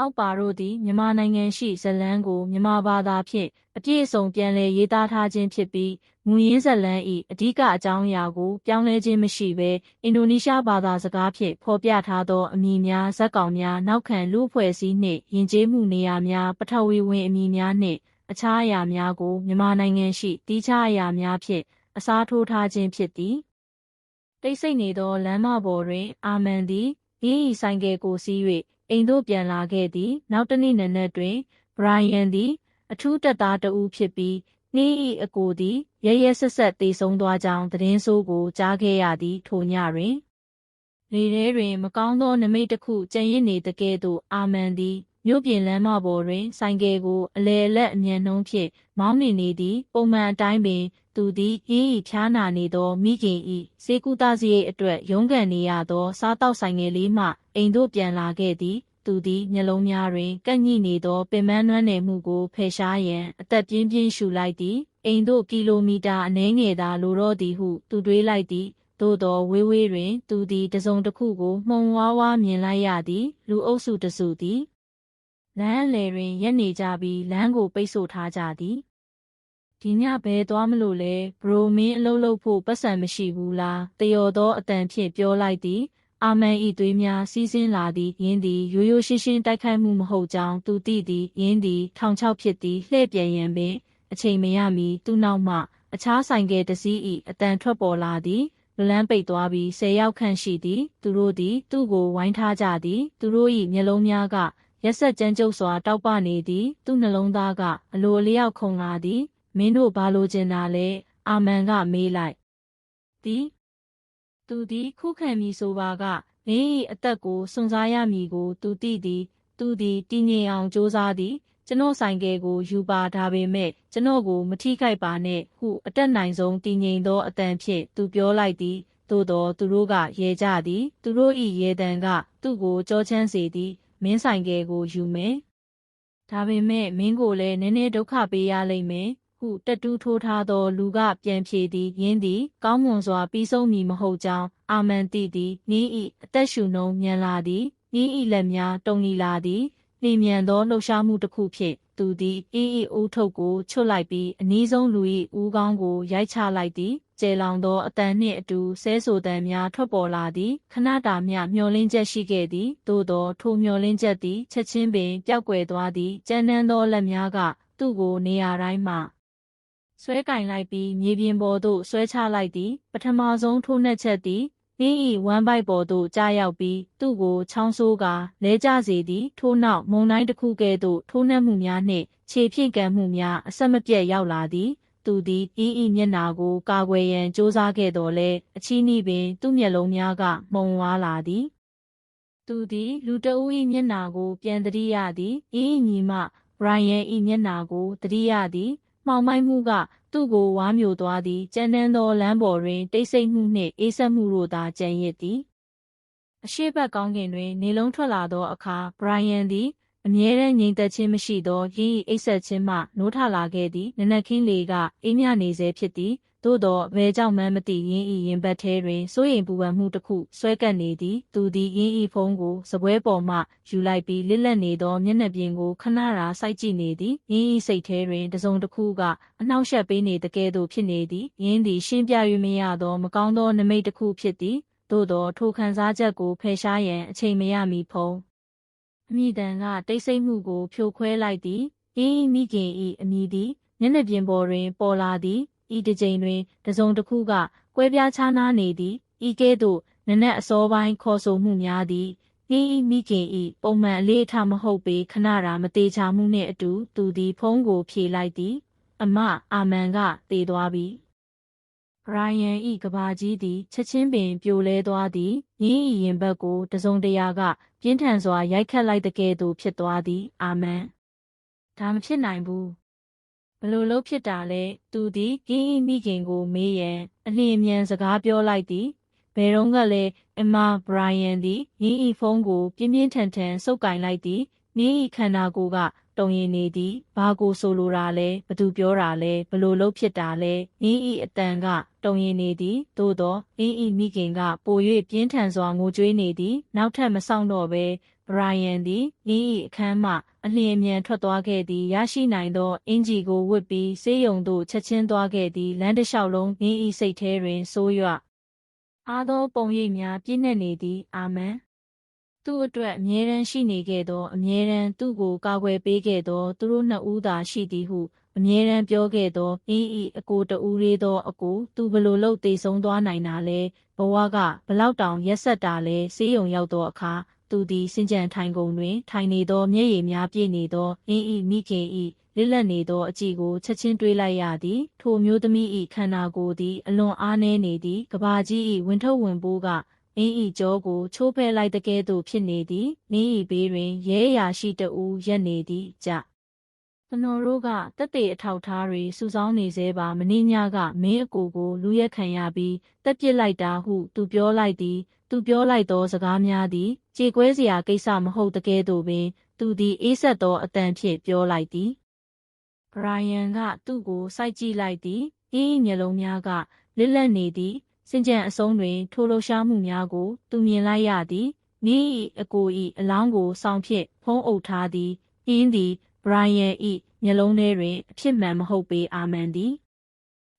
အောက်ပါတို့သည်မြန်မာနိုင်ငံရှိဇလန်းကိုမြန်မာဘာသာဖြင့်အပြည့်အစုံပြန်လည်ရေးသားထားခြင်းဖြစ်ပြီးမူရင်းဇလန်း၏အဓိကအကြောင်းအရာကိုပြောင်းလဲခြင်းမရှိဘဲအင်ဒိုနီးရှားဘာသာစကားဖြင့်ဖော်ပြထားသောအမည်များဇက်ကောင်များနောက်ခံလူအဖွဲ့အစည်းနှင့်ယဉ်ကျေးမှုနေရာများပထဝီဝင်အမည်များနှင့်အခြားအရာများကိုမြန်မာနိုင်ငံရှိတီးခြားအရာများဖြင့်အစားထိုးထားခြင်းဖြစ်သည်တိတ်ဆိတ်နေသောလမ်းမပေါ်တွင် အာမန်သည်ဤဤဆိုင်ကယ်ကိုစီး၍ အိမ်သို့ပြန်လာခဲ့သည် နောက်တစ်နေ့နံနက်တွင်ဘရိုင်ယန်သည် အထူးတက်သားတဦးဖြစ်ပြီးနှီးဤအကိုသည်ရရဲဆက်ဆက်တေဆုံးသွားကြောင်းသတင်းဆိုးကိုကြားခဲ့ရသည်ထိုညတွင်လေထဲတွင် မကောင်းသောနမိတ်တစ်ခုကြံရစ်နေတကဲ့သို့အာမန်သည် မြို့ပြင်လမ်းမပေါ်တွင် ဆိုင်ကယ်ကို အလဲအလက်အမြန်နှုံးဖြင့် မောင်းနေနေသည် ပုံမှန်အတိုင်းပင် သူသည်အေးဤဖြားနာနေသော မိခင်ဤစေကူတာစရိတ်အတွက် ရုန်းကန်နေရသော စားတောက်ဆိုင်ငယ်လေးမှ အိမ်သို့ပြန်လာခဲ့သည်သူသည် မျက်လုံးများတွင်ကန့်ညိနေသော ပင်မနွမ်းနယ်မှုကို ဖယ်ရှားရန် အသက်ပြင်းပြင်းရှူလိုက်သည်အိမ်သို့ကီလိုမီတာအနည်းငယ်သာလိုတော့သည်ဟု သူတွေးလိုက်သည်သို့သောဝေးဝေးတွင် သူသည်တစုံတစ်ခုကိုမှုံဝါးဝါးမြင်လိုက်ရသည် လူအုပ်စုတစုသည် လမ်းအလယ်တွင်ရက်နေကြပြီးလမ်းကိုပိတ်ဆို့ထားကြသည်ဒီညဘဲသွားမလို့လဲဘရိုမင်းအလုပ်လုပ်ဖို့ပတ်စံမရှိဘူးလားတယော်သောအတန်ဖြင့်ပြောလိုက်သည်အာမန်ဤသွေးများစီးဆင်းလာသည်ယင်းသည်ရိုးရိုးရှင်းရှင်းတိုက်ခိုက်မှုမဟုတ်ကြောင်းသူသိသည်ယင်းသည်ထောင်ချောက်ဖြစ်သည်လှည့်ပြန်ရန်ပင် အချိန်မရမီသူ့နောက်မှ အခြားဆိုင်ကယ်တစ်စီး၏အတန်ထွက်ပေါ်လာသည်လလန်းပိတ်သွားပြီးဆယ်ယောက်ခန့်ရှိသည် သူတို့သည် သူ့ကိုဝိုင်းထားကြသည် သူတို့၏မျက်လုံးများက ရက်ဆက်ကြမ်းကြုတ်စွာတောက်ပနေသည် သူ့နှလုံးသားကအလိုအလျောက်ခုန်လာသည် မင်းတို့ဘာလိုချင်တာလဲအာမန်ကမေးလိုက်သည်သူသည်ခုခံမည်ဆိုပါကမင်း၏အသက်ကိုစွန့်စားရမည်ကို သူသိသည် သူသည်တည်ငြိမ်အောင်ကြိုးစားသည်ကျွန်တော်ဆိုင်ကယ်ကိုယူပါဒါပေမဲ့ကျွန်တော်ကိုမထိခိုက်ပါနဲ့ဟုအတက်နိုင်ဆုံးတည်ငြိမ်သောအတန်ဖြင့်သူပြောလိုက်သည်သို့တော်သူတို့ကရဲကြသည် သူတို့၏ရဲတံက သူ့ကိုကြောချမ်းစေသည် မင်းဆိုင်ကယ်ကိုယူမယ်ဒါပေမဲ့မင်းကိုလည်းနည်းနည်းဒုက္ခပေးရလိမ့်မယ်ဟုတက်တူးထိုးထားသောလူကပြန်ဖြေသည်ယင်းသည်ကောင်းမွန်စွာပြီးဆုံးမည်မဟုတ်ကြောင်းအာမန်တိသည်နီးဤအသက်ရှူနှုံမြန်လာသည်နီးဤလက်များတုံလီလာသည်နှင်မြန်သောလှုပ်ရှားမှုတစ်ခုဖြင့် သူသည်အင်းဤဦးထုတ်ကိုချွတ်လိုက်ပြီးအနီးဆုံးလူ၏ဦးခေါင်းကိုရိုက်ချလိုက်သည်ကျဲလောင်သောအတန်နှင့်အတူဆဲဆိုတံများထွက်ပေါ်လာသည်ခဏတာမျှမျောလင်းချက်ရှိခဲ့သည်သို့သောထိုမျောလင်းချက်သည်ချက်ချင်းပင်ပျောက်ကွယ်သွားသည်ကြမ်းတမ်းသောလက်များကသူ့ကိုနေရာတိုင်းမှဆွဲကင်လိုက်ပြီးမြေပြင်ပေါ်သို့ဆွဲချလိုက်သည် ပထမဆုံးထိုးနှက်ချက်သည် နင်းဤဝမ်းပိုက်ပေါ်သို့ကြားရောက်ပြီးသူ့ကိုချောင်းဆိုးကာလဲကျစေသည်ထို့နောက်မုံတိုင်းတစ်ခုကဲ့သို့ထိုးနှက်မှုများနှင့်ခြေဖြင့်ကံမှုများအဆက်မပြတ်ရောက်လာသည်သူသည်အင်းဤမျက်နာကိုကာကွယ်ရန်စ조사ခဲ့တော်လဲအချီးနှီးပင်သူ့မျက်လုံးများကမှုံဝါးလာသည်သူသည်လူတအူး၏မျက်နာကိုပြန်တတိရသည်အင်းဤညီမဘရိုင်ယန်၏မျက်နာကိုတတိရသည်မှောင်မိုက်မှုက သူ့ကိုဝါမျိုးသွားသည်ကြမ်းတမ်းသောလမ်းပေါ်တွင် တိတ်ဆိတ်မှုနှင့်အေးဆက်မှုတို့သာကြံရစ်သည်အရှိဘက်ကောင်းကင်တွင် နေလုံးထွက်လာသောအခါဘရိုင်ယန်သည် အမြဲတမ်းငြိမ်သက်ခြင်းမရှိသောရင်း၏အိပ်ဆက်ခြင်းမှနိုးထလာခဲ့သည်နနက်ခင်းလေကအေးမြနေစေဖြစ်သည်သို့သောဘဲကြောင့်မှန်းမသိရင်းဤရင်ဘတ်ထဲတွင်စိုးရိမ်ပူပန်မှုတစ်ခုဆွဲကပ်နေသည်သူသည်ရင်းဤဖုံးကိုစပွဲပေါ်မှယူလိုက်ပြီးလစ်လက်နေသောမျက်နှာပြင်ကိုခဏရာစိုက်ကြည့်နေသည်ရင်းဤစိတ်ထဲတွင်တစုံတစ်ခုကအနှောက်ယှက်ပေးနေတကယ်သို့ဖြစ်နေသည်ရင်းသည်ရှင်းပြ၍မရသောမကောင်းသောနမိတ်တစ်ခုဖြစ်သည်သို့သောထိုခံစားချက်ကိုဖယ်ရှားရန်အချိန်မရမီဖုံး အမိတန်ကတိတ်ဆိတ်မှုကို ဖြိုခွဲလိုက်သည်ရင်းမိခင်၏အမိသည်မျက်နှာပြင်ပေါ်တွင် ပေါ်လာသည်ဤတစ်ကြိမ်တွင်တစုံတစ်ခုကကွဲပြားခြားနားနေသည်ဤကဲ့သို့နနက်အစောပိုင်းခေါ်ဆိုမှုများသည်ဟင်းဤမိခင်ဤပုံမှန်အလေးအထားမဟုတ်ပေခဏတာမသေးချာမှုနှင့်အတူ သူသည်ဖုံးကိုဖြေလိုက်သည် အမအာမန်ကသေသွားပြီဘ ရိုင်ယန်ဤကဘာကြီးသည်ချက်ချင်းပင်ပြိုလဲသွားသည်ရင်းဤရင်ဘက်ကိုတစုံတရာက ပြင်းထန်စွာရိုက်ခတ်လိုက်တဲ့ကဲ့သို့ဖြစ်သွားသည် အာမန်ဒါမဖြစ်နိုင်ဘူးဘလို့လို့ဖြစ်တာလဲသူသည်ကင်းဤမိခင်ကိုမေးရန်အလျင်မြန်စကားပြောလိုက်သည်ဘယ်တော့ကလည်းအမဘရိုင်ယန်သည်ရင်းဤဖုန်းကို ပြင်းပြင်းထန်ထန်ဆုပ်ကင်လိုက်သည်နင်းဤခန္ဓာကိုယ်က တုံရင်နေသည်ဘာကိုဆိုလိုတာလဲဘသူပြောတာလဲဘလို့လို့ဖြစ်တာလဲနင်းဤအတန်ကတုံရင်နေသည်သို့သောနင်းဤမိခင်ကပို၍ပြင်းထန်စွာငိုကြွေးနေသည်နောက်ထပ်မဆောင်တော့ဘဲဘရိုင်ယန်သည်အင်း၏အခန်းမှအလျင်အမြန်ထွက်သွားခဲ့သည်ရရှိနိုင်သောအင်ဂျီကိုဝတ်ပြီးဆေးရုံသို့ချက်ချင်းသွားခဲ့သည်လမ်းတစ်လျှောက်လုံးအင်း၏စိတ်ထဲတွင်ဆိုးရွအားသောပုံရိပ်များပြည့်နှက်နေသည်အာမန် သူ့အတွက်အမြဲတမ်းရှိနေခဲ့သောအမြဲတမ်းသူ့ကိုကာကွယ်ပေးခဲ့သောသူတို့နှစ်ဦးသာရှိသည်ဟုအမြဲတမ်းပြောခဲ့သောအင်းဤအကိုတူရေးသောအကိုသူဘလို့လို့တေဆုံးသွားနိုင်တာလဲဘဝကဘလောက်တောင်ရက်ဆက်တာလဲစေးရုံရောက်သောအခါသူသည်စင်ကြံထိုင်ကုန်တွင် ထိုင်နေသောမျက်ရည်များပြည့်နေသောအင်းဤမိခင်ဤလစ်လက်နေသောအကြည့်ကိုချက်ချင်းတွေးလိုက်ရသည်ထိုမျိုးသမီးဤခန္ဓာကိုယ်သည်အလွန်အားနည်းနေသည်ကဘာကြီးဤဝင်ထုတ်ဝင်ပိုးက အင်းဤကြောကိုချိုးဖဲလိုက်တကဲ့သို့ဖြစ်နေသည်နင်းဤဘေးတွင်ရဲရာရှိတဦးရက်နေသည်ကြကျွန်တော်တို့ကတက်တေအထောက်ထားတွေစုဆောင်းနေသေးပါမင်းညကမင်းအကိုကိုလူရက်ခံရပြီးတက်ပစ်လိုက်တာဟု သူပြောလိုက်သည် သူပြောလိုက်သောစကားများသည်ကြေကွဲစရာကိစ္စမဟုတ်တကဲ့သို့ပင် သူသည်အေးဆက်သောအတန်ဖြင့်ပြောလိုက်သည်ဘရိုင်ယန်ကသူ့ကိုစိုက်ကြည့်လိုက်သည်အင်းမျက်လုံးများကလစ်လက်နေသည် စင်ကြံအဆုံးတွင်ထိုလှရှားမှုများကို သူမြင်လိုက်ရသည်မိ၏အကို၏အလောင်းကိုစောင့်ဖြင့်ဖုံးအုပ်ထားသည်အင်းသည်ဘရိုင်ယန်၏မျက်လုံးထဲတွင်အဖြစ်မှန်မဟုတ်ပေအာမန်သည်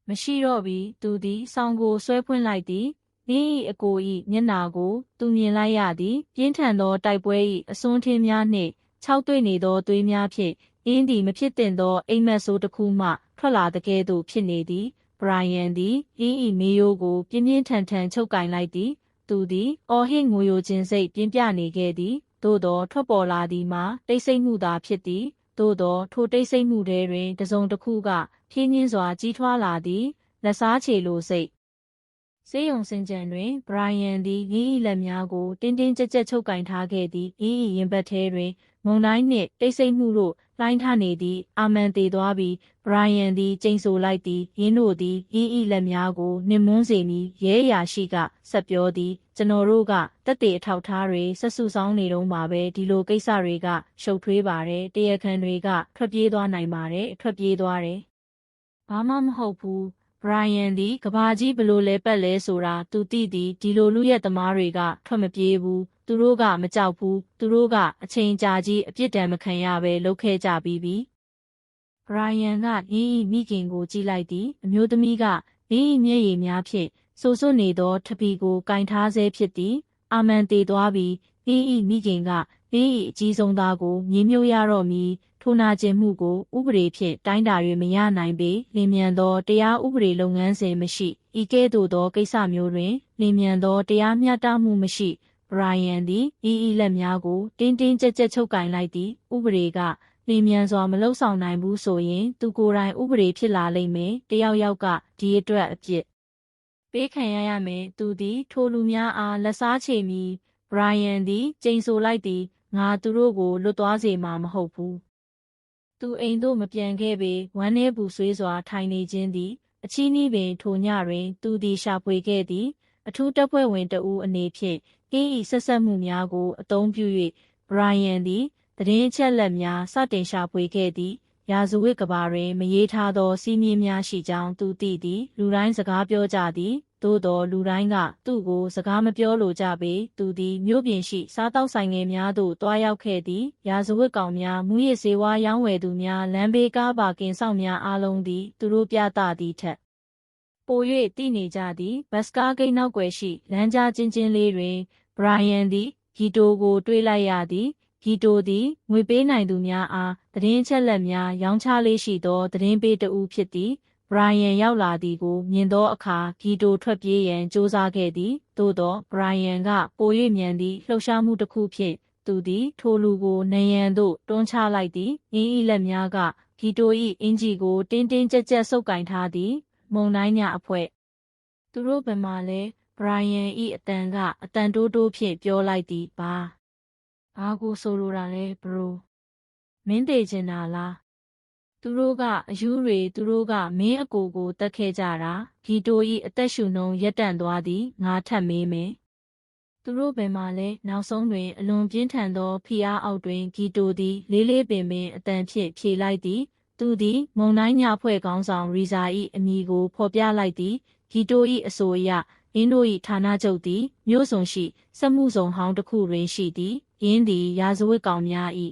မရှိတော့ပြီသူသည်ဆောင်းကိုဆွဲဖွင့်လိုက်သည်မိ၏အကို၏မျက်နာကို သူမြင်လိုက်ရသည်ပြင်းထန်သောတိုက်ပွဲ၏အစွန်းထင်းများနှင့်ခြောက်သွေ့နေသောသွေးများဖြင့်အင်းသည်မဖြစ်တင်သောအိမ်မက်ဆိုးတစ်ခုမှထွက်လာတဲ့ကဲ့သို့ဖြစ်နေသည် ဘရိုင်ယန်သည်အင်းဤမေယိုးကို ပြင်းပြင်းထန်ထန်ချုပ်ကင်လိုက်သည် သူသည်အော်ဟစ်ငိုယိုခြင်းစိတ်ပြင်းပြနေခဲ့သည် သို့သောထွက်ပေါ်လာသည်မှာတိတ်ဆိတ်မှုသာဖြစ်သည်သို့သောထိုတိတ်ဆိတ်မှုထဲတွင်တစုံတစ်ခုကဖြင်းညင်းစွာကြီးထွားလာသည်လက်စားချေလိုစိတ်စေယုံစင်ကြံတွင်ဘရိုင်ယန်သည်ဤဤလက်များကိုတင်းတင်းကြပ်ကြပ်ချုပ်ကင်ထားခဲ့သည်ဤဤရင်ဘတ်ထဲတွင်မုံတိုင်းနှင့်တိတ်ဆိတ်မှုတို့ လှိုင်းထနေသည်အာမန်သေးသွားပြီးဘရိုင်ယန်သည်ကျိန်ဆိုလိုက်သည်ရင်းတို့သည်ဤဤလက်များကိုနှင်မွန်းစေမည်ရဲရာရှိကဆက်ပြောသည်ကျွန်တော်တို့ကတက်တေအထောက်ထားတွေဆက်စုဆောင်းနေတော့မှာပဲဒီလိုကိစ္စတွေကရှုပ်ထွေးပါတယ်တရားခံတွေကထွက်ပြေးသွားနိုင်ပါတယ်ထွက်ပြေးသွားတယ်ဘာမှမဟုတ်ဘူးဘရိုင်ယန်သည်ကဘာကြီးဘလို့လဲပတ်လဲဆိုတာသူသိသည်ဒီလိုလူရဲ့သမားတွေကထွက်မပြေးဘူး သူတို့ကမကြောက်ဘူးသူတို့ကအချိန်ကြာကြီးအပြစ်ဒဏ်မခံရဘဲလုပ်ခဲ့ကြပြီးပြီဘရိုင်ယန်ကအင်းဤမိခင်ကိုကြည့်လိုက်သည်အမျိုးသမီးကအင်းဤမျက်ရည်များဖြင့်ဆိုစွနေသောထပီကိုကင်ထားဆဲဖြစ်သည်အာမန်တေသွားပြီးအင်းဤမိခင်ကအင်းဤအကြီးဆုံးသားကိုမြေမြုပ်ရတော့မည်ထိုနာကျင်မှုကိုဥပဒေဖြင့်တိုင်းတာ၍မရနိုင်ပေလင်မြန်သောတရားဥပဒေလုပ်ငန်းစဉ်မရှိဤကဲ့သို့သောကိစ္စမျိုးတွင်လင်မြန်သောတရားမျှတမှုမရှိ ဘရိုင်ယန်သည်အီအီလက်များကိုတင်းတင်းကြပ်ကြပ်ချုပ်ကင်လိုက်သည်ဥပဒေကလင်းမြန်စွာမလှုပ်ဆောင်နိုင်ဘူးဆိုရင် သူကိုယ်တိုင်ဥပဒေဖြစ်လာလိမ့်မယ်တယောက်ယောက်ကဒီအတွက်အပြစ်ပေးခံရရမယ်သူသည်ထိုလူများအားလက်စားချေမီဘရိုင်ယန်သည်ကျိန်ဆိုလိုက်သည်ငါသူတို့ကိုလွတ်သွားစေမှာမဟုတ်ဘူးသူအိမ်သို့မပြန်ခဲ့ပေဝမ်းနည်းပူဆွေးစွာထိုင်နေခြင်းသည်အချီးနှီးပင်ထိုညတွင် သူသည်ရှာဖွေခဲ့သည် အထူးတပ်ဖွဲ့ဝင်တဦးအနေဖြင့် ကင်းဤဆက်ဆက်မှုများကိုအသုံးပြု၍ဘရိုင်ယန်သည်သတင်းအချက်လက်များစတင်ရှာဖွေခဲ့သည်ရာဇဝတ်ကဘာတွင်မရေးထားသောစီးမြင်များရှိကြောင်းသူသိသည်လူတိုင်းစကားပြောကြသည်သို့သောလူတိုင်းကသူ့ကိုစကားမပြောလိုကြပေသူသည်မြို့ပြင်ရှိစားတောက်ဆိုင်ငယ်များသို့တွားရောက်ခဲ့သည်ရာဇဝတ်ကောင်များမူရစ်စေဝါရောင်းဝယ်သူများလမ်းဘေးကားပါကင်ဆောင်များအားလုံးသည်သူတို့ပြသသည့်ထက် ပို၍တည်နေကြသည်ဘတ်စကားဂိတ်နောက်ွယ်ရှိလမ်းကြားချင်းချင်းလေးတွင်ဘရိုင်ယန်သည်ဂီတိုကို တွေးလိုက်ရသည်ဂီတိုသည်ငွေပေးနိုင်သူများအားသတင်းချက်လက်များရောင်းချလေးရှိသောသတင်းပေးတဦးဖြစ်သည်ဘရိုင်ယန်ရောက်လာသည်ကိုမြင်သောအခါဂီတိုထွက်ပြေးရန်စ조사ခဲ့သည်သို့သောဘရိုင်ယန်ကပို၍မြန်သည့်လှုပ်ရှားမှုတစ်ခုဖြင့်သူသည်ထိုလူကိုနေရန်သို့တွန်းချလိုက်သည်အင်းဤလက်များကဂီတို၏အင်ဂျီကိုတင်းတင်းကြပ်ကြပ်ဆုပ်ကင်ထားသည် မုံတိုင်းညအဖွဲ့သူတို့ဘယ်မှာလဲဘရိုင်ယန်၏အတန်ကအတန်တိုးတိုးဖြင့်ပြောလိုက်သည်ပါဘာကိုဆိုလိုတာလဲဘရိုမင်းသေးချင်တာလားသူတို့ကအယူတွေသူတို့ကမင်းအကိုကိုတတ်ခဲ့ကြတာဂီတိုဤအသက်ရှူနှုံရက်တန့်သွားသည်ငါထပ်မေးမယ်သူတို့ပင်မှလည်းနောက်ဆုံးတွင်အလွန်ပြင်းထန်သောဖိအားအောက်တွင်ဂီတိုသည်လေးလေးပင်ပင်အတန်ဖြင့်ဖြေလိုက်သည် သူသည် မုံတိုင်းညဖွဲ့ကောင်းဆောင်ရီဇာ၏အမည်ကိုဖော်ပြလိုက်သည်ဂီတို၏အဆိုအရအင်းတို့၏ဌာနချုပ်သည်မြို့စုံရှိစက်မှုဆောင်ဟောင်းတစ်ခုတွင်ရှိသည်ယင်းသည်ရာဇဝတ်ကောင်များ၏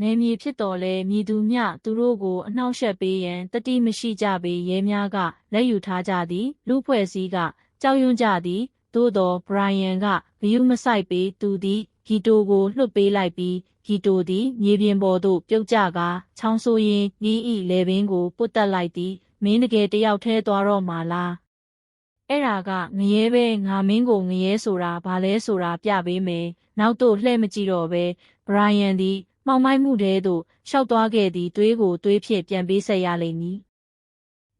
နယ်မြေဖြစ်တော်လဲမြည်သူမျှသူတို့ကိုအနှောက်အယှက်ပေးရန်တတိမရှိကြပေရဲများကလက်ယူထားကြသည် လူဖွဲ့စည်းကကြောက်ရွံ့ကြသည်သို့တော်ဘရိုင်ယန်ကဘယူးမဆိုင်ပေသူသည် ဂီတိုကိုလွှတ်ပေးလိုက်ပြီးဂီတိုသည်မြေပြင်ပေါ်သို့ပြုတ်ကျကာချောင်းဆိုးရင်ဤဤလေပင်ကိုပုတ်တက်လိုက်သည်မင်းတကယ်တယောက်ထဲသွားတော့မှာလားအဲ့ဒါကငရဲပဲငါမင်းကိုငရဲဆိုတာဘာလဲဆိုတာပြပေးမယ်နောက်တော့လှဲ့မကြည့်တော့ပဲဘရိုင်ယန်သည်မှောင်မိုက်မှုတဲသို့ရှောက်သွားခဲ့သည်သွေးကိုသွေးဖြင့်ပြန်ပေးဆက်ရလိမ့်မည်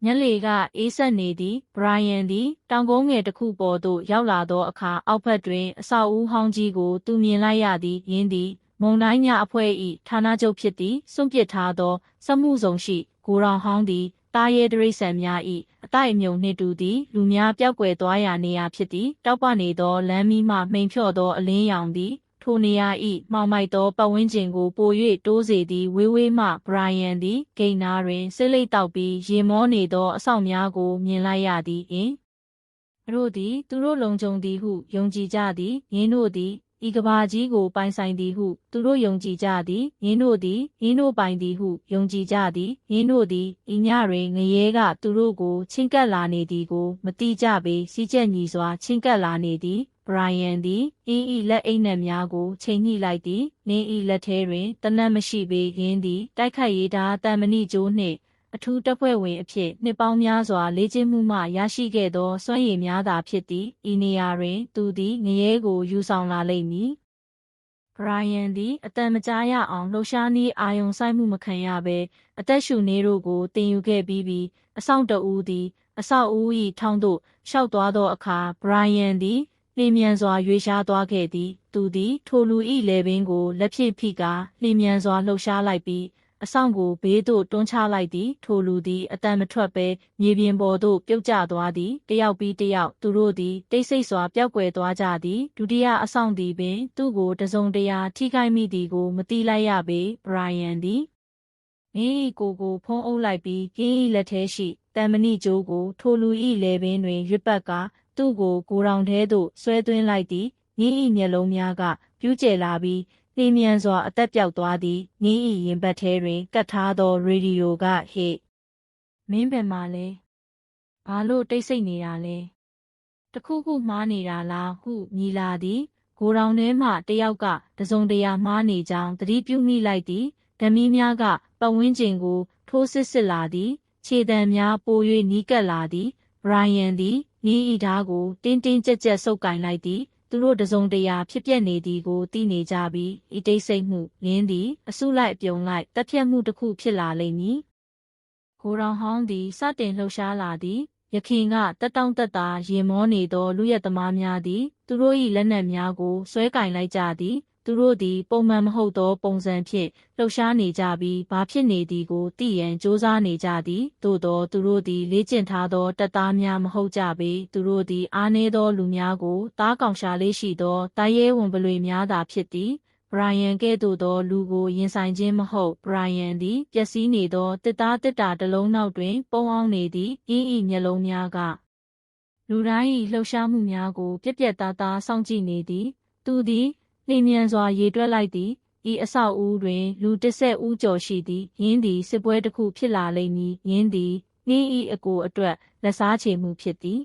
ညလေကအေးဆက်နေသည်ဘရိုင်ယန်သည်တောင်ကုန်းငယ်တစ်ခုပေါ်သို့ရောက်လာသောအခါအောက်ဘက်တွင်အဆောက်အဦဟောင်းကြီးကိုသူမြင်လိုက်ရသည်ယင်းသည်မုံတိုင်းညအဖွဲ့၏ဌာနချုပ်ဖြစ်သည်စွန့်ပစ်ထားသောစမှုဆောင်ရှိကိုရောင်ဟောင်းသည်တားရဲဒရိษံများ၏အတိုက်အမြုံနှင့်တူသည်လူများပျောက်ကွယ်သွားရာနေရာဖြစ်သည်တောက်ပနေသောလမ်းမီးမှမှိန်ဖြော့သောအလင်းရောင်သည် ထိုနေရာ၏မှောင်မိုက်သောပတ်ဝန်းကျင်ကိုပို၍တိုးစေသည်ဝေးဝေးမှဘရိုင်ယန်သည်ဂိတ်နာတွင်ဆိတ်လိတ်တောက်ပြီးရေမောနေသောအဆောင်များကိုမြင်လိုက်ရသည်အင်းတို့သည်သူတို့လုံခြုံသည်ဟုယုံကြည်ကြသည်ယင်းတို့သည်ဤကဘာကြီးကိုပိုင်ဆိုင်သည်ဟု သူတို့ယုံကြည်ကြသည်ယင်းတို့သည်ယင်းတို့ပိုင်သည်ဟုယုံကြည်ကြသည်ယင်းတို့သည်ဤညတွင်ငရဲကသူတို့ကိုချင်းကပ်လာနေသည်ကို မတိကြပေစီးကျက်ညီစွာချင်းကပ်လာနေသည် ဘရိုင်ယန်သည်အင်းဤလက်အိတ်နက်များကိုချိန်ညှိလိုက်သည်နင်းဤလက်ထဲတွင်တနတ်မရှိပေရင်းသည်တိုက်ခိုက်ရေးဓာတန်မဏိကျိုးနှင့်အထူးတပ်ဖွဲ့ဝင်အဖြစ်နှစ်ပေါင်းများစွာလေ့ကျင့်မှုမှရရှိခဲ့သောစွမ်းရည်များသာဖြစ်သည်ဤနေရာတွင် သူသည်ငရဲကိုယူဆောင်လာလိမ့်မည်ဘရိုင်ယန်သည်အတန်မကြားရအောင်လှူရှားနည်းအာယုံဆိုင်မှုမခံရဘဲအသက်ရှူနေတို့ကိုတင်ယူခဲ့ပြီးပြီးအဆောင်တဦးသည် အဆောက်အဦ၏ထောင်းသို့ရှောက်သွားသောအခါဘရိုင်ယန်သည် လျင်မြန်စွာရွေရှားသွားခဲ့သည် သူသည်ထိုလူ၏လေပင်ကိုလက်ဖြင့်ဖိကာလျင်မြန်စွာလှုပ်ရှားလိုက်ပြီးအဆောင်ကိုဘေးသို့တွန်းချလိုက်သည် ထိုလူသည်အတန်မထွက်ဘဲမြေပြင်ပေါ်သို့ပြုတ်ကျသွားသည်တယောက်ပြီးတယောက်သူတို့သည်တိတ်ဆိတ်စွာပျောက်ကွယ်သွားကြသည်ဒုတိယအဆောင်သည်ပင် သူ့ကိုတစုံတရာထိခိုက်မိသည်ကိုမတိလိုက်ရပေဘရိုင်ယန်သည်မင်း၏ကိုကိုဖုံးအုပ်လိုက်ပြီးကင်း၏လက်ထဲရှိတန်မဏိကျိုးကိုထိုလူ၏လေပင်တွင်ရွတ်ပတ်ကာ သူ့ကိုကိုရောင်ထဲသို့ဆွဲသွင်းလိုက်သည်ညီ၏မျက်လုံးများကပြူးကျဲလာပြီးလျင်မြန်စွာအသက်ပြောက်သွားသည်ညီ၏ရင်ဘတ်ထဲတွင်ကတ်ထားသောရေဒီယိုကဟေ့မင်းပင်မာလဲဘာလို့တိတ်ဆိတ်နေတာလဲတခုခုမှားနေတာလားဟုမြည်လာသည်ကိုရောင်ထဲမှတယောက်ကတစုံတရာမှားနေကြောင်းသတိပြုမိလိုက်သည်ဓမီများကပတ်ဝန်းကျင်ကို ထိုးစစ်စစ်လာသည် ခြေတံများပို၍နီးကပ်လာသည်ဘရိုင်ယန်သည် နီးဤဓားကိုတင်းတင်းကြပ်ကြပ်ဆုပ်ကင်လိုက်သည်သူတို့တစုံတရာဖြစ်ပျက်နေသည်ကိုသိနေကြပြီးဤတိတ်ဆိတ်မှုရင်းသည်အစုလိုက်အပြုံလိုက်တက်ဖြတ်မှုတစ်ခုဖြစ်လာလိမ့်မည်ကိုရောင်ဟောင်းသည်စတင်လှုပ်ရှားလာသည်ယခင်ကတက်တောင့်တက်တာရင်မောနေသောလူရက်သမားများသည် သူတို့၏လက်နက်များကိုဆွဲကင်လိုက်ကြသည် သူတို့သည် ပုံမှန်မဟုတ်သော ပုံစံဖြင့် လှုပ်ရှားနေကြပြီး ဘာဖြစ်နေသည်ကို သိရန်စ조사နေကြသည် သို့သောသူတို့သည် လေ့ကျင့်ထားသော တပ်သားများမဟုတ်ကြပေ သူတို့သည် အားနည်းသောလူများကိုတားကောင်ရှာလေးရှိသောတာရဲဝင်ပလွေများသာဖြစ်သည် ဘရိုင်ယန်ကဲ့သို့သော လူကို ရင်ဆိုင်ခြင်းမဟုတ် ဘရိုင်ယန်သည် ပျက်စီးနေသောတစ်သားတစ်တာတစ်လုံးနောက်တွင် ပုံအောင်နေသည့် အင်းဤမျက်လုံးများက လူတိုင်း၏လှုပ်ရှားမှုများကို ပြက်ပြက်သားသား စောင့်ကြည့်နေသည် သူသည် လျင်မြန်စွာရေတွက်လိုက်သည်ဤအဆောက်အဦတွင် လူတစ်ဆက်ဦးကျော်ရှိသည်ယင်းသည်စစ်ပွဲတစ်ခုဖြစ်လာလိမ့်မည်ယင်းသည်နှင်းဤအကိုအတွက်လက်စားချေမှုဖြစ်သည်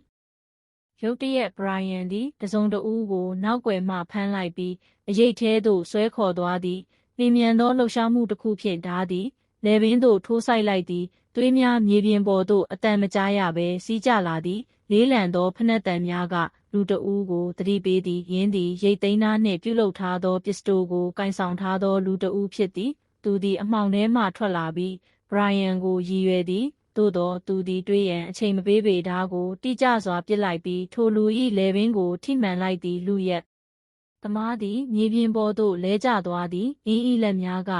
ရုတ်တရက်ဘရိုင်ယန်သည်တစုံတဦးကိုနောက်ွယ်မှဖမ်းလိုက်ပြီးအရေးထဲသို့ဆွဲခေါ်သွားသည်လျင်မြန်သောလှုပ်ရှားမှုတစ်ခုဖြင့်ဓာသည်လေပင်သို့ထိုးဆိုင်လိုက်သည်သွေးများမြေပြင်ပေါ်သို့အတန်မကြားရဘဲစီးကျလာသည် လေးလံသောဖနက်တံများကလူတဦးကိုတတိပေးသည်ယင်းသည်ရိတ်သိမ်းသားနှင့်ပြုလုပ်ထားသောပစ္စတိုကိုကင်ဆောင်ထားသောလူတဦးဖြစ်သည် သူသည်အမှောင်ထဲမှထွက်လာပြီးဘရိုင်ယန်ကိုရည်ရွယ်သည်သို့သောသူသည်တွေးရန်အချိန်မပေးပေဓာကိုတိကျစွာပစ်လိုက်ပြီးထိုလူ၏လေပင်ကိုထိမှန်လိုက်သည်လူရက်သမားသည်မြေပြင်ပေါ်သို့လဲကျသွားသည်အင်းဤလက်များက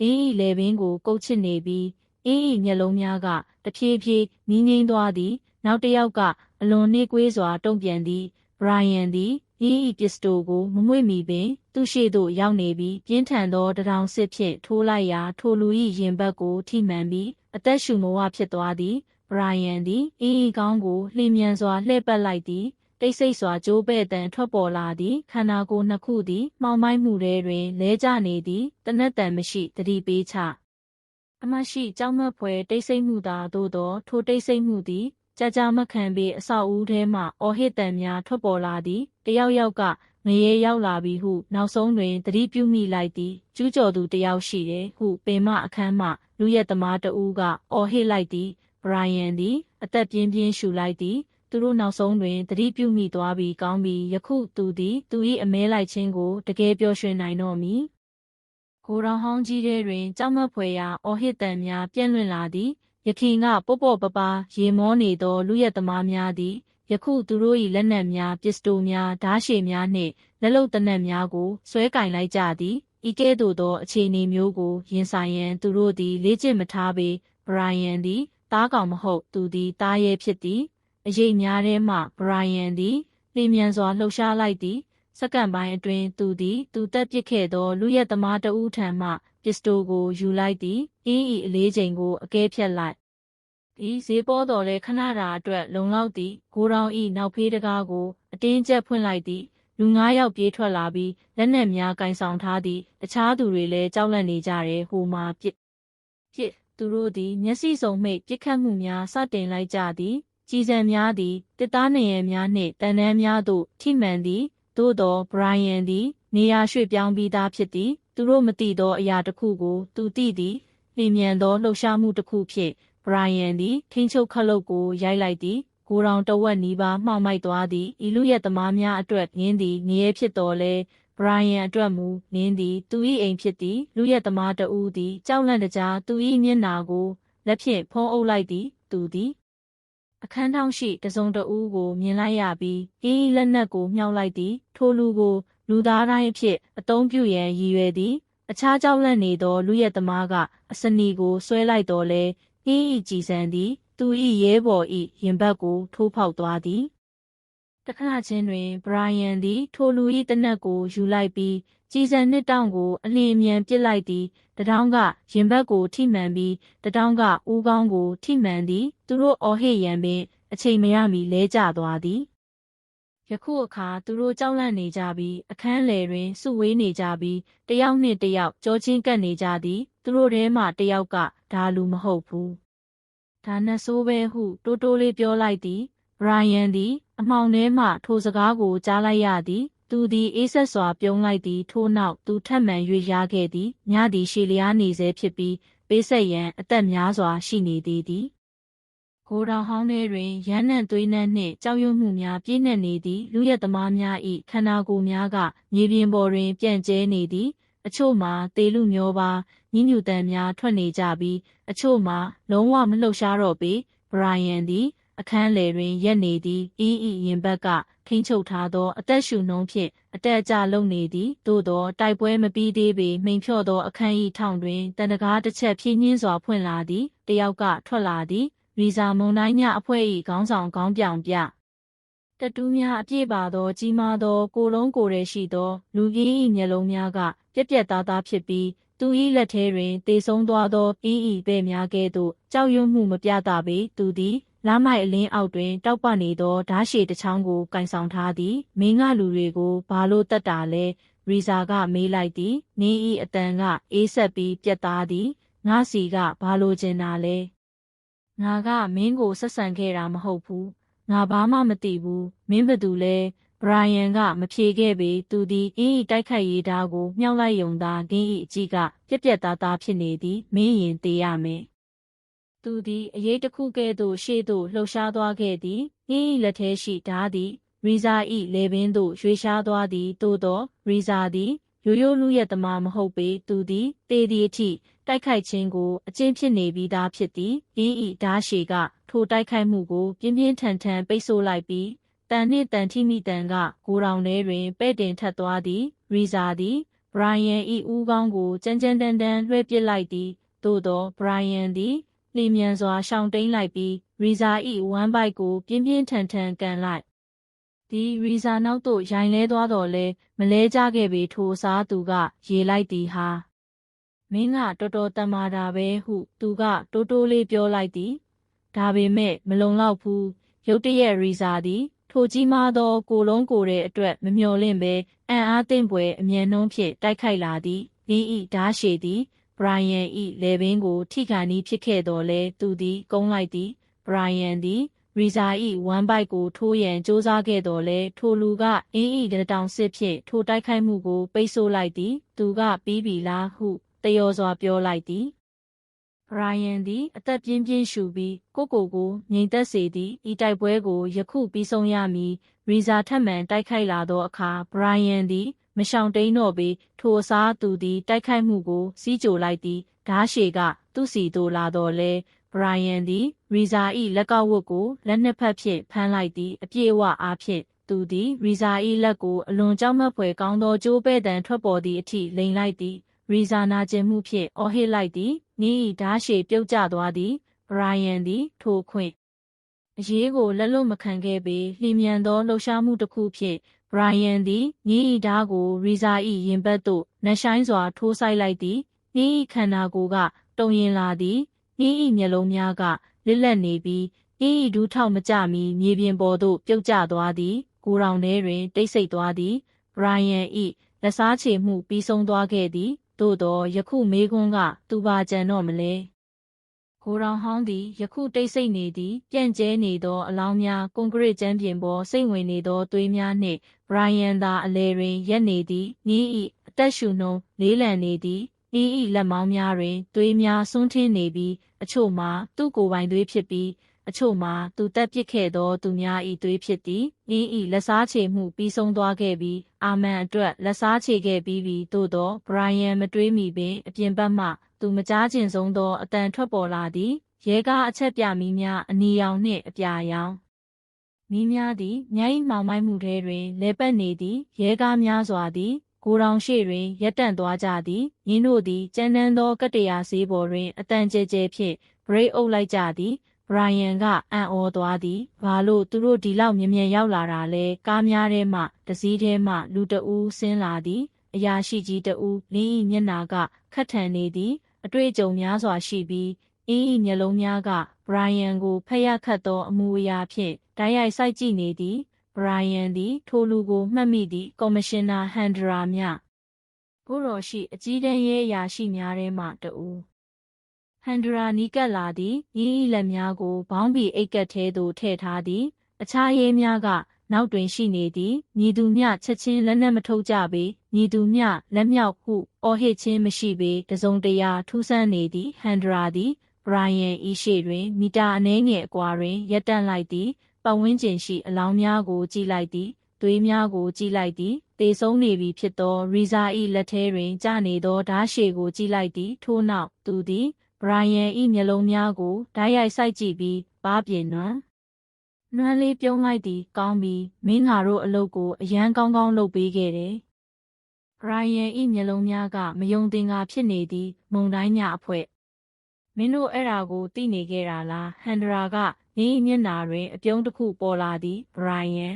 အင်းဤလေပင်ကိုကုတ်ချစ်နေပြီးအင်းဤမျက်လုံးများကတဖြည်းဖြည်းငင်းငိမ့်သွားသည် နောက်တစ်ယောက်ကအလွန်နှေးကွေးစွာတုံ့ပြန်သည်ဘရိုင်ယန်သည်ဤဤပစ္စတိုကိုမမွေ့မီပင် သူ့ရှိသို့ရောက်နေပြီးပြင်းထန်သောတထောင်စစ်ဖြင့်ထိုးလိုက်ရာထိုလူ၏ရင်ဘတ်ကိုထိမှန်ပြီးအသက်ရှူမဝဖြစ်သွားသည်ဘရိုင်ယန်သည်ဤဤကောင်းကိုလှိမြန်စွာလှည့်ပတ်လိုက်သည်တိတ်ဆိတ်စွာကြိုးပဲ့တန်ထွက်ပေါ်လာသည် ခန္ဓာကိုယ်နှစ်ခုသည်မှောင်မိုက်မှုထဲတွင်လဲကျနေသည်တနက်တန်မရှိတတိပေးချအမရှိကြောက်မက်ဖွယ်တိတ်ဆိတ်မှုသာသို့သောထိုတိတ်ဆိတ်မှုသည် ကြာကြာမခံပေအဆောက်အဦထဲမှအော်ဟစ်တန်များထွက်ပေါ်လာသည်တယောက်ယောက်ကငရေရောက်လာပြီဟုနောက်ဆုံးတွင်သတိပြုမိလိုက်သည်ကျူးကျော်သူတယောက်ရှိတယ်ဟုပင်မအခန်းမှလူရက်သမားတဦးကအော်ဟစ်လိုက်သည်ဘရိုင်ယန်သည်အသက်ပြင်းပြင်းရှူလိုက်သည်သူတို့နောက်ဆုံးတွင်သတိပြုမိသွားပြီးကောင်းပြီးယခုသူသည်သူ၏အမဲလိုက်ခြင်းကိုတကယ်ပျော်ရွှင်နိုင်တော့မည်ကိုရောင်ဟောင်းကြီးထဲတွင်ကြောက်မက်ဖွယ်ရာအော်ဟစ်တန်များပြန့်လွင့်လာသည် ယခင်ကပေါ့ပေါ့ပပရေမောနေသောလူရက်သမားများသည်ယခုသူတို့၏လက်နက်များပစ္စတိုများဓားရှည်များနှင့်လက်လုံတနက်များကိုဆွဲကင်လိုက်ကြသည်ဤကဲ့သို့သောအခြေအနေမျိုးကိုရင်ဆိုင်ရန်သူတို့သည်လေ့ကျင့်မထားပေဘရိုင်ယန်သည်တားကောင်မဟုတ်သူသည်တားရဲဖြစ်သည်အရေးများထဲမှဘရိုင်ယန်သည်လျင်မြန်စွာလှုပ်ရှားလိုက်သည်စက္ကန့်ပိုင်းအတွင်းသူသည်သူတက်ပစ်ခဲ့သောလူရက်သမားတဦးထံမှ ပစ္စတိုကိုယူလိုက်သည်အင်းဤအလေးချိန်ကိုအကဲဖြတ်လိုက်ဒီဈေးပေါ်တော်လဲခဏတာအတွက်လုံလောက်သည်ဂိုးတောင်ဤနောက်ဖေးတကားကိုအတင်းကျပ်ဖွင့်လိုက်သည်လူ၅ယောက်ပြေးထွက်လာပြီးလက်နက်များကင်ဆောင်ထားသည်တခြားသူတွေလည်းကြောက်လန့်နေကြတယ်ဟိုမှာပြစ်ပြစ်သူတို့သည်မျက်စိစုံမိတ်ပြစ်ခတ်မှုများစတင်လိုက်ကြသည်ကြီးစံများသည်တစ်သားနေရန်များနှင့်တန်တန်းများသို့ထိမှန်သည်သို့သောဘရိုင်ယန်သည် နေရာရွှေ့ပြောင်းပြီးသားဖြစ်သည်သူတို့မသိသောအရာတစ်ခုကို သူသိသည်လျင်မြန်သောလှုပ်ရှားမှုတစ်ခုဖြင့်ဘရိုင်ယန်သည်ထိန်းချုပ်ခလုတ်ကိုရိုက်လိုက်သည်ကိုရောင်တဝက်နီးပါးမှောက်မိုက်သွားသည်ဤလူရဲ့သမားများအတွက်ငင်းသည်ငရဲဖြစ်တော်လဲဘရိုင်ယန်အတွက်မူနင်းသည်သူ၏အိမ်ဖြစ်သည်လူရဲ့သမားတဦးသည်ကြောက်လန့်တကြားသူ၏မျက်နာကိုလက်ဖြင့်ဖုံးအုပ်လိုက်သည်သူသည်အခန်းထောင်ရှိတစုံတဦးကိုမြင်လိုက်ရပြီးအင်းလက်နက်ကိုမြှောက်လိုက်သည်ထိုလူကို လူသားတိုင်းအဖြစ်အသုံးပြုရန်ရည်ရွယ်သည် အခြားကြောက်လန့်နေသော လူရဲ့သမားကအစနီကိုဆွဲလိုက်တော်လဲအင်းဤကြည်စံသည် သူ၏ရဲဘော်၏ရင်ဘတ်ကို ထိုးဖောက်သွားသည်တခဏချင်းတွင်ဘရိုင်ယန်သည် ထိုလူ၏တနက်ကိုယူလိုက်ပြီးကြည်စံနှစ်တောင်ကိုအလင်းအမြန်ပစ်လိုက်သည်တထောင်ကရင်ဘတ်ကိုထိမှန်ပြီးတထောင်ကဦးကောင်းကိုထိမှန်သည် သူတို့အော်ဟစ်ရန်ပင် အချိန်မရမီလဲကျသွားသည် ယခုအခါသူတို့ကြောက်လန့်နေကြပြီးအခန်းလယ်တွင်စုဝေးနေကြပြီးတယောက်နှင့်တယောက်ကြောချင်းကပ်နေကြသည် သူတို့ထဲမှတယောက်ကဒါလူမဟုတ်ဘူးဒါနဲ့ဆိုးပဲဟုတိုးတိုးလေးပြောလိုက်သည်ဘရိုင်ယန်သည် အမှောင်ထဲမှထိုစကားကိုကြားလိုက်ရသည် သူသည်အေးဆက်စွာပြုံးလိုက်သည်ထို့နောက်သူထပ်မံ၍ရခဲ့သည်ညသည်ရှည်လျားနေစေဖြစ်ပြီးပေးဆက်ရန်အသက်များစွာရှိနေသေးသည် ကိုတော်ဟောင်းထဲတွင်ရမ်းနှံ့သွေးနှံ့နှင့်ကြောက်ရွံ့မှုများပြည့်နှက်နေသည်လူရက်သမားများ၏ခန္ဓာကိုယ်များကမြေပြင်ပေါ်တွင် ပြန့်ကျဲနေသည်အချို့မှာတေလူမျောပါညှဉ်းညူတန်များထွက်နေကြပြီးအချို့မှာလုံးဝမလှုပ်ရှားတော့ပေဘရိုင်ယန်သည် အခန်းလယ်တွင်ရက်နေသည်အင်းဤရင်ဘက်ကထိန်းချုပ်ထားသော အသက်ရှူနှုံးဖြင့်အတက်အကျလုံနေသည်သို့သောတိုက်ပွဲမပြီးသေးပေမိန်ဖြော့သောအခန်းဤထောင်တွင်တန်တကားတစ်ချက်ဖြင်းညင်းစွာဖွင့်လာသည်တယောက်ကထွက်လာသည် ရီဇာမုံတိုင်းများအဖွဲ့၏ခေါင်းဆောင်ခေါင်းပြောင်ပြတတူးများအပြည့်ပါသော ကြီးမားသော ကိုလုံးကိုယ်ရဲရှိသော လူကြီး၏မျက်လုံးများကပြက်ပြက်သားသားဖြစ်ပြီးသူ၏လက်ထဲတွင်တေဆုံးသွားသောအင်းဤပဲ့များကဲ့သို့ကြောက်ရွံ့မှုမပြတာပေသူသည်လမ်းမိုက်အလင်းအောက်တွင် တောက်ပနေသောဓားရှည်တစ်ချောင်းကိုကင်ဆောင်ထားသည်မင်းကလူတွေကိုဘာလို့တတ်တာလဲရီဇာကမေးလိုက်သည်နင်းဤအတန်ကအေးဆက်ပြီးပြက်သားသည်ငါစီကဘာလို့ကျင်တာလဲ ငါကမင်းကိုဆက်ဆံခဲ့တာမဟုတ်ဘူးငါဘာမှမသိဘူးမင်းဘသူလဲဘရိုင်ယန်ကမဖြေခဲ့ပေသူသည်အင်းဤတိုက်ခိုက်ရေးဓာတ်ကိုမြှောက်လိုက်ယုံသာဂင်းဤအကြီးကပြက်ပြက်သားသားဖြစ်နေသည်မင်းရင်တေးရမယ်သူသည်အရေးတစ်ခုကဲ့သို့ရှေ့သို့လှုပ်ရှားသွားခဲ့သည်။ဤလက်ထဲရှိဓာသည်ရီဇာ၏လေပင်သို့ရွေရှားသွားသည်သို့သောရီဇာသည် ရိုးရိုးလူရဲ့တမမဟုတ်ပေသူသည်တေသည်အထိတိုက်ခိုက်ခြင်းကိုအကျင့်ဖြစ်နေပြီးသားဖြစ်သည်။ဤဤဓာရှေကထိုတိုက်ခိုက်မှုကိုပြင်းပြင်းထန်ထန်ပိတ်ဆို့လိုက်ပြီးတန်နှင့်တန်ထိမိတန်ကကိုရောင်ထဲတွင်ပဲ့တင်ထပ်သွားသည်ရီဇာသည်ဘရိုင်ယန်၏ဦးခေါင်းကိုကြမ်းကြမ်းတမ်းတမ်းလွှဲပစ်လိုက်သည်သို့သောဘရိုင်ယန်သည်လျင်မြန်စွာရှောင်တိန်လိုက်ပြီးရီဇာ၏ဝမ်းပိုက်ကိုပြင်းပြင်းထန်ထန်ကန်လိုက် ဒီရီဇာနောက်သို့ရိုင်လဲသွားတော်လဲမလဲကြခဲ့ပေထိုစားသူက ရေလိုက်သည်ဟာမင်းကတော်တော်တမာတာပဲဟု သူက တိုးတိုးလေးပြောလိုက်သည်ဒါပေမဲ့မလုံလောက်ဘူးရုတ်တရက်ရီဇာသည်ထိုကြီးမားသောကိုလုံးကိုယ်တဲ့အတွက်မမျှော်လင့်ပဲအံ့အားသင့်ပွေအမြန်နှုံးဖြင့်တိုက်ခိုက်လာသည်လင်းဤဓာရှည်သည်ဘရိုင်ယန်ဤလေဘင်းကို ထိခါနီးဖြစ်ခဲ့တော်လဲသူသည် ကုန်းလိုက်သည်ဘရိုင်ယန်သည် ရီဇာဤဝမ်ဘိုက်ကိုထိုးရန်စ조사ခဲ့တော်လဲထိုလူကအင်းဤတတောင်စစ်ဖြင့်ထိုတိုက်ခိုက်မှုကိုပိတ်ဆို့လိုက်သည် သူကပြီးပြီလားဟုတယောစွာပြောလိုက်သည်ဘရိုင်ယန်သည်အသက်ပြင်းပြင်းရှူပြီးကိုကိုကိုငြိမ်သက်စေသည်ဤတိုက်ပွဲကိုယခုပြီးဆုံးရမည်ရီဇာထက်မှန်တိုက်ခိုက်လာသောအခါဘရိုင်ယန်သည်မရှောင်တိန်တော့ပေထိုအစားသူသည် တိုက်ခိုက်မှုကိုစီးကြိုလိုက်သည်ဓာရှေကသူ့စီသို့လာတော်လဲဘ ရိုင်ယန်သည်ရီဇာ၏လက်ကောက်ဝတ်ကိုလက်နှစ်ဖက်ဖြင့်ဖမ်းလိုက်သည်အပြည့်အဝအားဖြင့်သူသည်ရီဇာ၏လက်ကိုအလွန်ကြောက်မက်ဖွယ်ကောင်းသောကြိုးပဲ့တံထွက်ပေါ်သည့်အထိလိန်လိုက်သည်ရီဇာနာကျင်မှုဖြင့်အော်ဟစ်လိုက်သည်နီး၏ဓာရှေပြုတ်ကျသွားသည်ဘရိုင်ယန်သည်ထိုခွင့်အရေးကိုလက်လွတ်မခံခဲ့ပေလျင်မြန်သောလှုပ်ရှားမှုတစ်ခုဖြင့်ဘရိုင်ယန်သည်နီး၏ဓာကိုရီဇာ၏ရင်ဘတ်သို့နှဆိုင်စွာထိုးဆိုင်လိုက်သည်နီး၏ခန္ဓာကိုယ်ကတုံရင်လာသည် နီး၏မျက်လုံးများကလစ်လက်နေပြီးနီး၏ဒူးထောက်မကြမီမြေပြင်ပေါ်သို့ပြုတ်ကျသွားသည်ကိုရောင်ထဲတွင် တိတ်ဆိတ်သွားသည်ဘရိုင်ယန်၏လက်စားချေမှုပြီးဆုံးသွားခဲ့သည်သို့သောယခုမေကွန်းကသူပါကြံတော့မလဲကိုရောင်ဟောင်းသည်ယခုတိတ်ဆိတ်နေသည်ပြန့်ကျဲနေသောအလောင်းများကွန်ကရစ်ကျမ်းပြင်ပေါ်စိတ်ဝင်နေသောသွေးများနှင့်ဘရိုင်ယန်သာအလဲတွင်ရက်နေသည်နီး၏အသက်ရှူနှုံလေးလံနေသည်နီး၏လက်မောင်းများတွင်သွေးများဆွန်းထင်းနေပြီး အချို့မှာသူ့ကိုယ်ပိုင်သွေးဖြစ်ပြီးအချို့မှာသူတက်ပစ်ခဲ့သောသူများ၏သွေးဖြစ်သည်။ဤဤလက်စားချေမှုပြီးဆုံးသွားခဲ့ပြီးအာမန်အတွက်လက်စားချေခဲ့ပြီးပြီသို့သောဘရိုင်ယန်မတွေးမိပင်အပြင်ဘက်မှသူမကြားကျင်ဆုံးသောအတန်ထွက်ပေါ်လာသည်ရဲကားအချက်ပြမီးများအနီရောင်နှင့်အပြာရောင်မီးများသည်မြိုင်းမှောင်မိုက်မှုထဲတွင်လဲပတ်နေသည်ရဲကားများစွာသည် ဂိုထောင်ရှိတွင်ရပ်တန့်သွားကြသည်။ယင်းတို့သည်ကြမ်းတမ်းသောကတ္တရာဈေးပေါ်တွင်အတန်ကျဲကျဲဖြင့်ဘရိတ်အုပ်လိုက်ကြသည်။ဘရိုင်ယန်ကအံ့ဩသွားသည်။ဘာလို့သူတို့ဒီလောက်မြင်မြန်ရောက်လာတာလဲ။ကားများထဲမှတစည်းထဲမှလူတဦးဆင်းလာသည်။အရာရှိကြီးတဦးလင်း၏မျက်နာကခက်ထန်နေသည်။အတွေ့အကြုံများစွာရှိပြီးအင်း၏မျက်လုံးများကဘရိုင်ယန်ကိုဖျက်ခတ်သောအမူအရာဖြင့်တိုက်ရိုက်စိုက်ကြည့်နေသည်။ ဘရိုင်ယန်သည် ထိုလူကိုမှတ်မိသည့်ကော်မရှင်နာဟန်ဒရာမြဘိုးတော်ရှိအကြီးတန်းရဲအရာရှိများထဲမှတဦးဟန်ဒရာနီးကပ်လာသည်ဤဤလက်များကိုဘောင်းဘီအိတ်ကက်ထဲသို့ထည့်ထားသည် အခြားရဲများကနောက်တွင်ရှိနေသည်ညီသူမျှချက်ချင်းလက်နက်မထုတ်ကြပေညီသူမျှလက်မြောက်ဟုအော်ဟစ်ခြင်းမရှိပေတစုံတရာထူးဆန်းနေသည်ဟန်ဒရာသည်ဘရိုင်ယန်ဤရှိတွင်မီတာအနည်းငယ်အကွာတွင်ရပ်တန့်လိုက်သည် ပတ်ဝန်းကျင်ရှိအလောင်းများကိုကြည့်လိုက်သည်သွေးများကိုကြည့်လိုက်သည်တေဆုံးနေပြီဖြစ်သောရီဇာ၏လက်ထဲတွင်ကျနေသောဓာရှည်ကိုကြည့်လိုက်သည်ထို့နောက်သူသည်ဘရိုင်ယန်၏မျက်လုံးများကိုဓာတ်ရိုက်စိုက်ကြည့်ပြီးပါးပြင်နွမ်းနွမ်းလေးပြုံးလိုက်သည်ကောင်းပြီမင်းငါတို့အလုပ်ကိုအရန်ကောင်းကောင်းလုပ်ပေးခဲ့တယ်ဘရိုင်ယန်၏မျက်လုံးများကမယုံသင်္ကာဖြစ်နေသည် မုံတိုင်းများအဖွဲမင်းတို့အဲ့ဒါကိုသိနေခဲ့တာလားဟန်ဒရာက နင်းမျက်နာတွင် အပြုံးတစ်ခုပေါ်လာသည်ဘရိုင်ယန်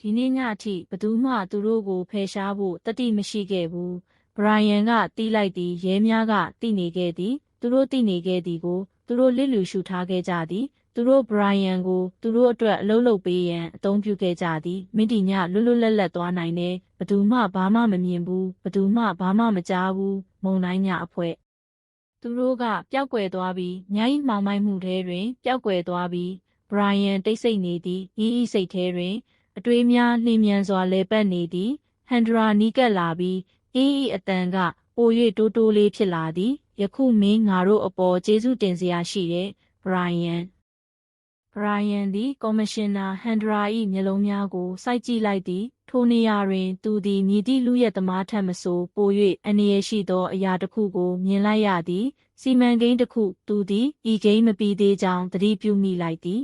ဒီနေ့ညအထိဘသူမှသူတို့ကိုဖယ်ရှားဖို့တတိမရှိခဲ့ဘူးဘရိုင်ယန်ကတီးလိုက်သည်ရဲများကတီးနေခဲ့သည် သူတို့သိနေခဲ့သည်ကို သူတို့လစ်လူရှုထားခဲ့ကြသည်သူတို့ဘရိုင်ယန်ကိုသူတို့အတွက်အလုပ်လုပ်ပေးရန်အသုံးပြုခဲ့ကြသည်မင်းတီညလွတ်လွတ်လပ်လပ်သွားနိုင်တယ်ဘသူမှဘာမှမမြင်ဘူးဘသူမှဘာမှမကြားဘူးမုံတိုင်းညအဖွဲ သူတို့ကပျောက်ကွယ်သွားပြီးမြိုင်းမှောင်မိုက်မှုထဲတွင်ပျောက်ကွယ်သွားပြီးဘရိုင်ယန်တိတ်ဆိတ်နေသည်ဤဤစိတ်ထဲတွင် အတွေးများလျင်မြန်စွာလဲပတ်နေသည်ဟန်ဒရာနီးကပ်လာပြီးဤဤအတန်ကပို၍တိုးတိုးလေးဖြစ်လာသည်ယခုမင်းငါတို့အပေါ်ကျေးဇူးတင်စရာရှိတဲ့ဘရိုင်ယန်ဘရိုင်ယန်သည်ကော်မရှင်နာဟန်ဒရာ၏မျက်လုံးများကိုစိုက်ကြည့်လိုက်သည် ထိုနေရာတွင် သူသည်မြည်သည့်လူရဲ့သမားထက်မဆို ပို၍အန္တရာယ်ရှိသော အရာတစ်ခုကို မြင်လိုက်ရသည် စီမံကိန်းတစ်ခု သူသည် ဤကိန်းမပြီးသေးကြောင်း သတိပြုမိလိုက်သည်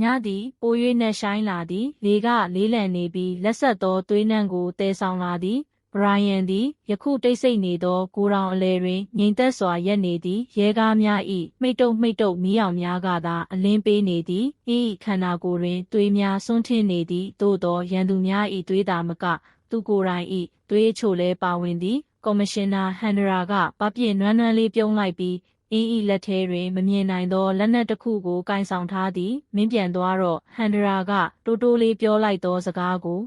ညသည် ပို၍နှက်ဆိုင်လာသည် လေက လေးလံနေပြီးလက်ဆက်သော သွေးနှံကိုတဲဆောင်လာသည် ဘရိုင်ယန်သည်ယခုတိတ်ဆိတ်နေသောကိုရောင်အလဲတွင်ငြိမ်သက်စွာရက်နေသည်ရဲကားများ၏မိတ်တုပ်မိတ်တုပ်မီးအောင်များကသာအလင်းပေးနေသည်ဤခန္ဓာကိုယ်တွင်သွေးများဆွန်းထင်းနေသည်သို့သောရန်သူများ၏သွေးသာမက သူကိုယ်တိုင်၏သွေးချိုလဲပါဝင်သည်ကော်မရှင်နာဟန်ဒရာကပပြည့်နွမ်းနွမ်းလေးပြုံးလိုက်ပြီးအင်းဤလက်ထဲတွင်မမြင်နိုင်သောလက်နက်တစ်ခုကိုကင်ဆောင်ထားသည်မင်းပြန်သွားတော့ဟန်ဒရာကတိုးတိုးလေးပြောလိုက်သောစကားကို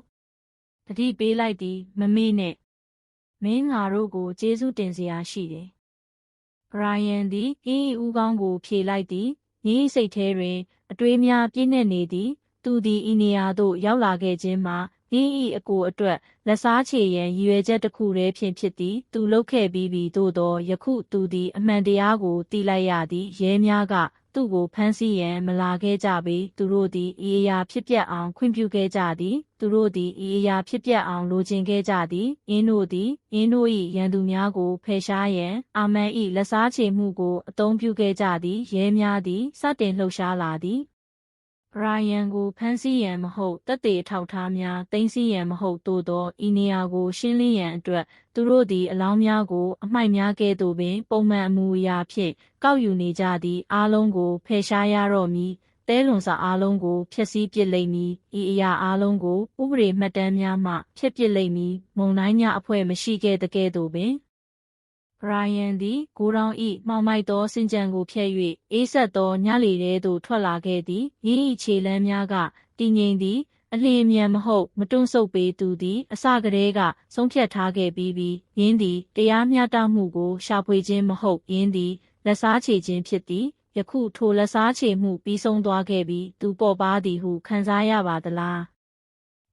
တတိပေးလိုက်သည် မမေ့နဲ့မင်းငါတို့ကိုကျေးဇူးတင်စရာရှိတယ်ဘရိုင်ယန်သည်အင်းဤဦးကောင်းကို ဖြေလိုက်သည်ညီစိတ်ထဲတွင် အတွေးများပြည့်နေနေသည် သူသည်ဤနေရာသို့ရောက်လာခဲ့ခြင်းမှာအင်းဤအကိုအတွက်လက်စားချေရန်ရည်ရွယ်ချက်တစ်ခုတည်းဖြင့်ဖြစ်သည်သူလုပ်ခဲ့ပြီးပြီသို့သောယခုသူသည်အမှန်တရားကိုသိလိုက်ရသည်ရဲများက သူ့ကိုဖမ်းဆီးရန်မလာခဲ့ကြပေသူတို့သည်ဤအရာဖြစ်ပျက်အောင်ခွင့်ပြုခဲ့ကြသည် သူတို့သည်ဤအရာဖြစ်ပျက်အောင်လိုချင်ခဲ့ကြသည်အင်းတို့သည်အင်းတို့၏ရန်သူများကိုဖယ်ရှားရန်အာမန်၏လက်စားချေမှုကိုအသုံးပြုခဲ့ကြသည်ရဲများသည်စတင်လှုပ်ရှားလာသည်ဘ ရိုင်ယန်ကိုဖမ်းဆီးရန်မဟုတ်တပ်တေအထောက်ထားများတင်စီရန်မဟုတ်သို့သောဤနေရာကို ရှင်းလင်းရန်အတွက် သူတို့သည်အလောင်းများကို အမိုက်များကဲ့သို့ပင်ပုံမှန်အမူအရာဖြင့်ကောက်ယူနေကြသည့်အားလုံးကိုဖယ်ရှားရတော့မည်တဲလွန်စာအားလုံးကိုဖျက်ဆီးပစ်လိမ့်မည်ဤအရာအားလုံးကို ဥပဒေမှတ်တမ်းများမှဖျက်ပစ်လိမ့်မည်မုံတိုင်းများအဖွဲ့မရှိခဲ့တဲ့ကဲ့သို့ပင် ဘရိုင်ယန်သည်ဂိုးတောင်ဤမှောင်မိုက်သောစင်ကြံကိုဖျက်၍အေးဆက်သောညလေထဲသို့ထွက်လာခဲ့သည်ရင်းဤခြေလမ်းများကတည်ငြိမ်သည်အလျင်မြန်မဟုတ်မတွန့်ဆုတ်ပေသူသည်အစကတည်းကဆုံးဖြတ်ထားခဲ့ပြီးပြီးရင်းသည်တရားမျှတမှုကိုရှာဖွေခြင်းမဟုတ်ရင်းသည်လက်စားချေခြင်းဖြစ်သည်ယခုထိုလက်စားချေမှုပြီးဆုံးသွားခဲ့ပြီးသူပေါ်ပါသည်ဟုခံစားရပါသလား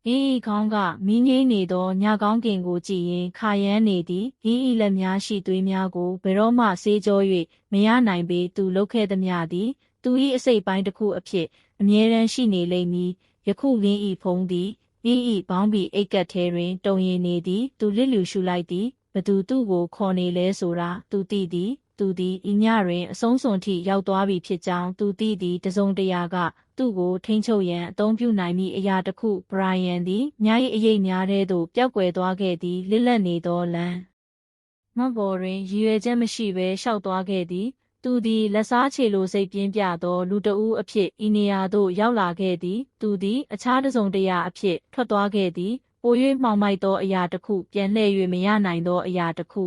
အင်းဤခေါင်းကမင်းငိမ့်နေသောညကောင်းကင်ကိုကြည်ရင်ခါရမ်းနေသည်အင်းဤလက်များရှိသွေးများကိုဘယ်တော့မှဆေးကြော၍မရနိုင်ပေသူလှုပ်ခဲ့သည်များသည်သူ၏အစိတ်ပိုင်းတစ်ခုအဖြစ်အမြဲတမ်းရှိနေလိမ့်မည်ယခုလင်းဤဖုံးသည်ဤဤဘောင်းဘီအိတ်ကတ်ထဲတွင်တုံရင်နေသည် သူလစ်လူရှုလိုက်သည်ဘသူသူ့ကိုခေါ်နေလဲဆိုတာသူသိသည် သူသည်ဤညတွင်အဆုံးစွန်ထိရောက်သွားပြီဖြစ်ကြောင်းသူသိသည်တစုံတရာက သူ့ကိုထိန်းချုပ်ရန်အသုံးပြုနိုင်မည့်အရာတစ်ခုဘရိုင်ယန်သည်ည၏အရေးများတဲ့သို့ပျောက်ကွယ်သွားခဲ့သည်လစ်လက်နေသောလမ်းမတ်ဘော်တွင်ရည်ရွယ်ချက်မရှိဘဲရှောက်သွားခဲ့သည်သူသည်လက်စားချေလိုစိတ်ပြင်းပြသောလူတဦးအဖြစ်ဤနေရာသို့ရောက်လာခဲ့သည်သူသည်အခြားတစ်စုံတစ်ရာအဖြစ်ထွက်သွားခဲ့သည်ပို၍မှောင်မိုက်သောအရာတစ်ခုပြန်လှည့်၍မရနိုင်သောအရာတစ်ခု